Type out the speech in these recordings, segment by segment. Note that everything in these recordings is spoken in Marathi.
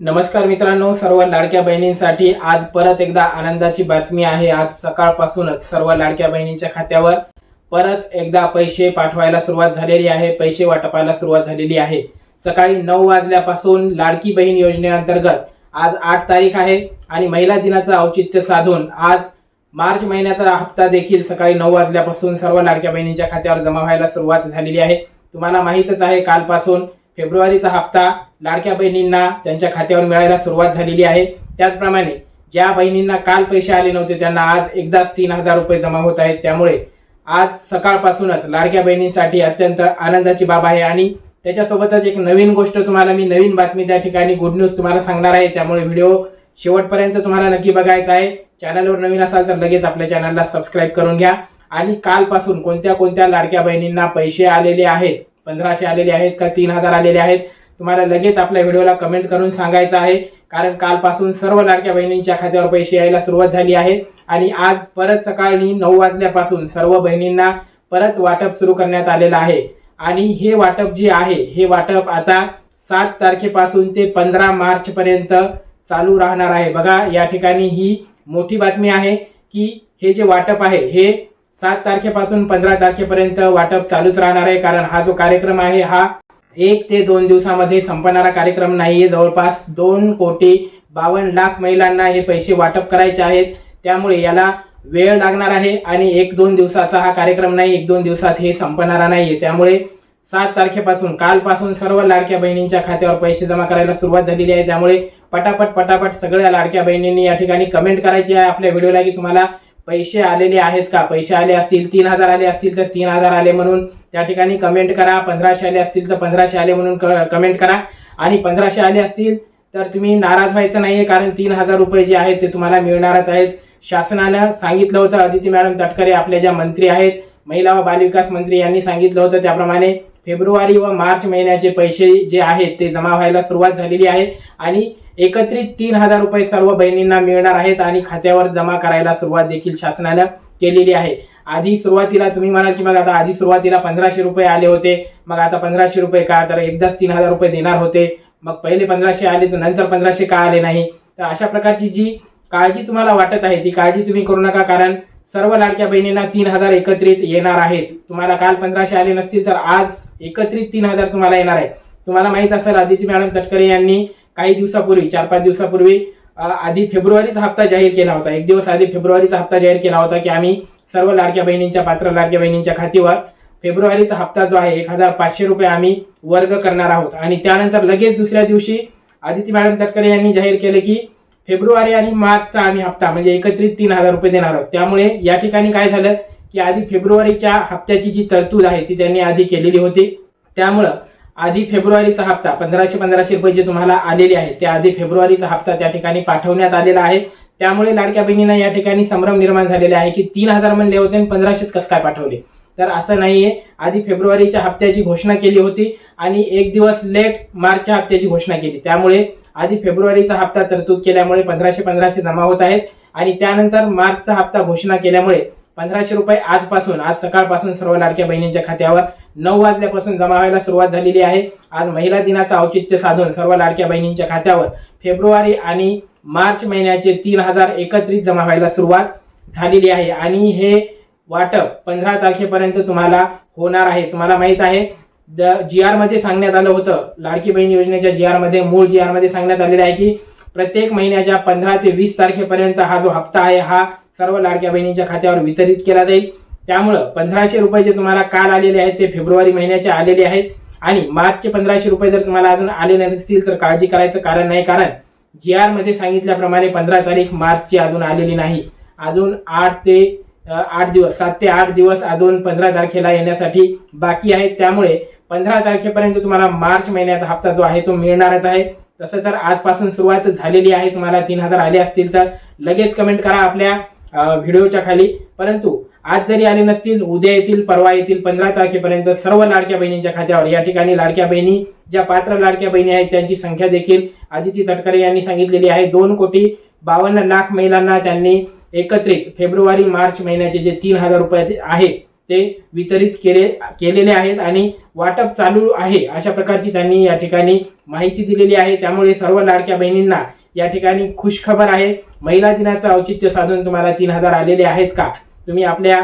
नमस्कार मित्रांनो सर्व लाडक्या बहिणींसाठी आज परत एकदा आनंदाची बातमी आहे. आज सकाळपासूनच सर्व लाडक्या बहिणींच्या खात्यावर परत एकदा पैसे पाठवायला सुरुवात झालेली आहे. पैसे वाटपायला सुरुवात झालेली आहे. सकाळी नऊ वाजल्यापासून लाडकी बहीण योजनेअंतर्गत आज आठ तारीख आहे आणि महिला दिनाचं औचित्य साधून आज मार्च महिन्याचा हप्ता देखील सकाळी नऊ वाजल्यापासून सर्व लाडक्या बहिणींच्या खात्यावर जमा व्हायला सुरुवात झालेली आहे. तुम्हाला माहीतच आहे कालपासून फेब्रुवारीचा हप्ता लाडक्या बहिणींना त्यांच्या खात्यावर मिळायला सुरुवात झालेली आहे. त्याचप्रमाणे ज्या बहिणींना काल पैसे आले नव्हते त्यांना आज एकदाच तीन हजार रुपये जमा होत आहेत. त्यामुळे आज सकाळपासूनच लाडक्या बहिणींसाठी अत्यंत आनंदाची बाब आहे आणि त्याच्यासोबतच एक नवीन गोष्ट तुम्हाला मी नवीन बातमी त्या ठिकाणी गुड न्यूज तुम्हाला सांगणार आहे. त्यामुळे व्हिडिओ शेवटपर्यंत तुम्हाला नक्की बघायचा आहे. चॅनलवर नवीन असाल तर लगेच आपल्या चॅनलला सबस्क्राईब करून घ्या. आणि कालपासून कोणत्या कोणत्या लाडक्या बहिणींना पैसे आलेले आहेत पंधराशे आलेले आहेत का तीन हजार आलेले आहेत? तुम्हाला लगेच आपल्या व्हिडिओला कमेंट करून सांगायचं आहे. कारण कालपासून सर्व लाडक्या बहिणींच्या खात्यावर पैसे यायला सुरुवात झाली आहे. आणि आज परत सकाळी नऊ वाजल्यापासून सर्व बहिणींना परत वाटप सुरू करण्यात आलेलं आहे. आणि हे वाटप जे आहे हे वाटप आता सात तारखेपासून ते पंधरा मार्च पर्यंत चालू राहणार आहे. बघा या ठिकाणी ही मोठी बातमी आहे की हे जे वाटप आहे हे सात तारखेपासून पंधरा तारखेपर्यंत वाटप चालूच राहणार आहे कारण हा जो कार्यक्रम आहे हा एक ते दोन दिवसामध्ये संपणारा कार्यक्रम नाहीये. जवळपास दोन कोटी बावन्न लाख महिलांना हे पैसे वाटप करायचे आहेत. त्यामुळे याला वेळ लागणार आहे आणि एक दोन दिवसाचा हा कार्यक्रम नाही एक दोन दिवसात हे संपणारा नाहीये. त्यामुळे सात तारखेपासून कालपासून सर्व लाडक्या बहिणींच्या खात्यावर पैसे जमा करायला सुरुवात झालेली आहे. त्यामुळे पटापट पटापट सगळ्या लाडक्या बहिणींनी या ठिकाणी कमेंट करायची आहे. आपल्या व्हिडिओला की तुम्हाला पैसे आलेले आहेत का? पैसे आले असतील तीन हजार आले असतील तर तीन हजार आले म्हणून त्या ठिकाणी कमेंट करा. पंधराशे आले असतील तर पंधराशे आले म्हणून कमेंट करा. आणि पंधराशे आले असतील तर तुम्ही नाराज व्हायचं नाहीये कारण तीन हजार रुपये जे आहेत ते तुम्हाला मिळणारच आहेत. शासनानं सांगितलं होतं अदिती मॅडम तटकरे आपल्या ज्या मंत्री आहेत महिला व बालविकास मंत्री यांनी सांगितलं होतं त्याप्रमाणे फेब्रुवारी व मार्च महिन्याचे पैसे जे आहेत ते जमा व्हायला सुरुवात झालेली आहे आणि एकत्रित तीन हजार रुपये सर्व बहिणींना मिळणार आहेत आणि खात्यावर जमा करायला सुरुवात देखील शासनानं केलेली आहे. आधी सुरुवातीला तुम्ही म्हणाल की मग आता आधी सुरुवातीला पंधराशे रुपये आले होते मग आता पंधराशे रुपये का? तर एकदाच तीन हजार रुपये देणार होते. मग पहिले पंधराशे आले तर नंतर पंधराशे का आले नाही? तर अशा प्रकारची जी काळजी तुम्हाला वाटत आहे ती काळजी तुम्ही करू नका कारण सर्व लाडक्या बहिणींना तीन हजार एकत्रित येणार आहेत. तुम्हाला काल पंधराशे आले नसतील तर आज एकत्रित तीन हजार तुम्हाला येणार आहे. तुम्हाला माहीत असेल आदिती मॅडम तटकरे यांनी काही दिवसापूर्वी चार पाच दिवसापूर्वी आधी फेब्रुवारीचा हप्ता जाहीर केला होता. एक दिवस आधी फेब्रुवारीचा हप्ता जाहीर केला होता की आम्ही सर्व लाडक्या बहिणींच्या पात्र लाडक्या बहिणींच्या खात्यावर फेब्रुवारीचा हप्ता जो आहे एक हजार पाचशे रुपये आम्ही वर्ग करणार आहोत. आणि त्यानंतर लगेच दुसऱ्या दिवशी आदिती मॅडम तटकरे यांनी जाहीर केले की फेब्रुवारी आणि मार्चचा आम्ही हप्ता म्हणजे एकत्रित तीन हजार रुपये देणार आहोत. त्यामुळे या ठिकाणी काय झालं की आधी फेब्रुवारीच्या हप्त्याची जी तरतूद आहे ती त्यांनी आधी केलेली होती. त्यामुळं आधी फेब्रुवारीचा हप्ता पंधराशे पंधराशे रुपये जे तुम्हाला आलेले आहे त्या आधी फेब्रुवारीचा हप्ता त्या ठिकाणी पाठवण्यात आलेला आहे. त्यामुळे लाडक्या बहिणींना या ठिकाणी संभ्रम निर्माण झालेला आहे की तीन हजार म्हणले होते आणि पंधराशेच कसं काय पाठवले. तर असं नाहीये. आधी फेब्रुवारीच्या हप्त्याची घोषणा केली होती आणि एक दिवस लेट मार्चच्या हप्त्याची घोषणा केली. त्यामुळे आधी फेब्रुवारीचा हप्ता तरतूद केल्यामुळे पंधराशे पंधराशे जमा होत आहेत आणि त्यानंतर मार्चचा हप्ता घोषणा केल्यामुळे पंधराशे रुपये आजपासून आज सकाळपासून सर्व लाडक्या बहिणींच्या खात्यावर नऊ वाजल्यापासून जमा व्हायला सुरुवात झालेली आहे. आज महिला दिनाचं औचित्य साधून सर्व लाडक्या बहिणींच्या खात्यावर फेब्रुवारी आणि मार्च महिन्याचे तीन हजार एकत्रित जमा व्हायला सुरुवात झालेली आहे. आणि हे वाटप पंधरा तारखेपर्यंत तुम्हाला होणार आहे. तुम्हाला माहीत आहे जी आरमध्ये सांगण्यात आलं होतं लाडकी बहीण योजनेच्या जी आरमध्ये मूळ जी आरमध्ये सांगण्यात आलेलं आहे की प्रत्येक महिन्याच्या पंधरा ते वीस तारखेपर्यंत हा जो हप्ता आहे हा सर्व लाडक्या बहिणींच्या खात्यावर वितरित केला जाईल. त्यामुळं पंधराशे रुपये जे तुम्हाला काल आलेले आहेत ते फेब्रुवारी महिन्याचे आलेले आहेत. आणि मार्चचे पंधराशे रुपये जर तुम्हाला अजून आले नसतील तर काळजी करायचं कारण नाही कारण जी आरमध्ये सांगितल्याप्रमाणे पंधरा तारीख मार्चची अजून आलेली नाही. अजून आठ ते आठ दिवस सात ते आठ दिवस अजून पंधरा तारखेला येण्यासाठी बाकी आहे. त्यामुळे पंधरा तारखेपर्यंत तुम्हाला मार्च महिन्याचा हप्ता जो आहे तो मिळणारच आहे. तसं तर आजपासून सुरुवात झालेली आहे. तुम्हाला तीन हजार आले असतील तर लगेच कमेंट करा आपल्या व्हिडिओच्या खाली. परंतु आज जरी आले नसतील उद्या येतील परवा येतील पंधरा तारखेपर्यंत सर्व लाडक्या बहिणींच्या खात्यावर या ठिकाणी लाडक्या बहिणी ज्या पात्र लाडक्या बहिणी आहेत त्यांची संख्या देखील आदिती तटकरे यांनी सांगितलेली आहे. दोन कोटी बावन्न लाख महिलांना त्यांनी एकत्रित फेब्रुवारी मार्च महिन्याचे जे तीन हजार रुपये आहेत ते वितरित केले केलेले आहेत आणि वाटप चालू आहे. अशा प्रकारची त्यांनी या ठिकाणी माहिती दिलेली आहे. त्यामुळे सर्व लाडक्या बहिणींना या ठिकाणी खुशखबर आहे. महिला दिनाचं औचित्य साधून तुम्हाला तीन हजार आलेले आहेत का? तुम्ही आपल्या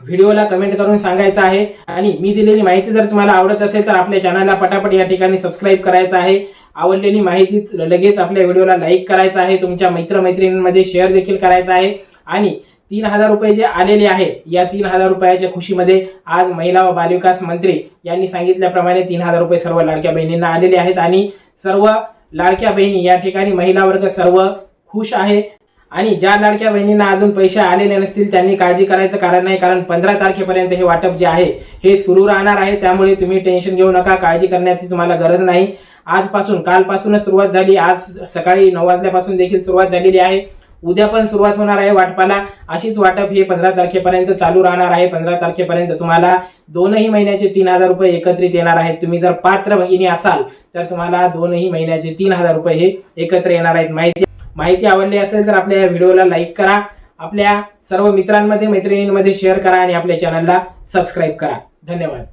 व्हिडिओला कमेंट करून सांगायचं आहे. आणि मी दिलेली माहिती जर तुम्हाला आवडत असेल तर आपल्या चॅनलला पटापट या ठिकाणी सबस्क्राईब करायचं आहे. आवडलेली माहिती लगेच आपल्या व्हिडिओला लाईक करायचा आहे. तुमच्या मित्रमैत्रिणींमध्ये शेअर देखील करायचा आहे. आणि तीन हजार रुपये जे आलेले आहेत या तीन हजार रुपयाच्या खुशीमध्ये आज महिला व बालविकास मंत्री यांनी सांगितल्याप्रमाणे तीन हजार रुपये सर्व लाडक्या बहिणींना आलेले आहेत. आणि सर्व लाडक्या बहिणी या ठिकाणी महिला वर्ग सर्व खुश आहे. आणि ज्या लाडक्या बहिणींना अजून पैसे आलेले नसतील त्यांनी काळजी करायचं कारण नाही कारण पंधरा तारखेपर्यंत हे वाटप जे आहे हे सुरू राहणार आहे. त्यामुळे तुम्ही टेन्शन घेऊ नका काळजी करण्याची तुम्हाला गरज नाही. आजपासून कालपासूनच सुरुवात झाली. आज सकाळी नऊ वाजल्यापासून देखील सुरुवात झालेली आहे. उद्या पण सुरुवात होणार आहे वाटपाला. अशीच वाटप हे पंधरा तारखेपर्यंत चालू राहणार आहे. पंधरा तारखेपर्यंत तुम्हाला दोनही महिन्याचे तीन हजार रुपये एकत्रित येणार आहेत. तुम्ही जर पात्र भगिनी असाल तर तुम्हाला दोनही महिन्याचे तीन हजार रुपये हे एकत्र येणार आहेत. माहिती माहिती आवडली असेल तर आपल्या या व्हिडिओला लाईक करा. आपल्या सर्व मित्रांमध्ये मैत्रिणींमध्ये शेअर करा आणि आपल्या चॅनलला सबस्क्राईब करा. धन्यवाद.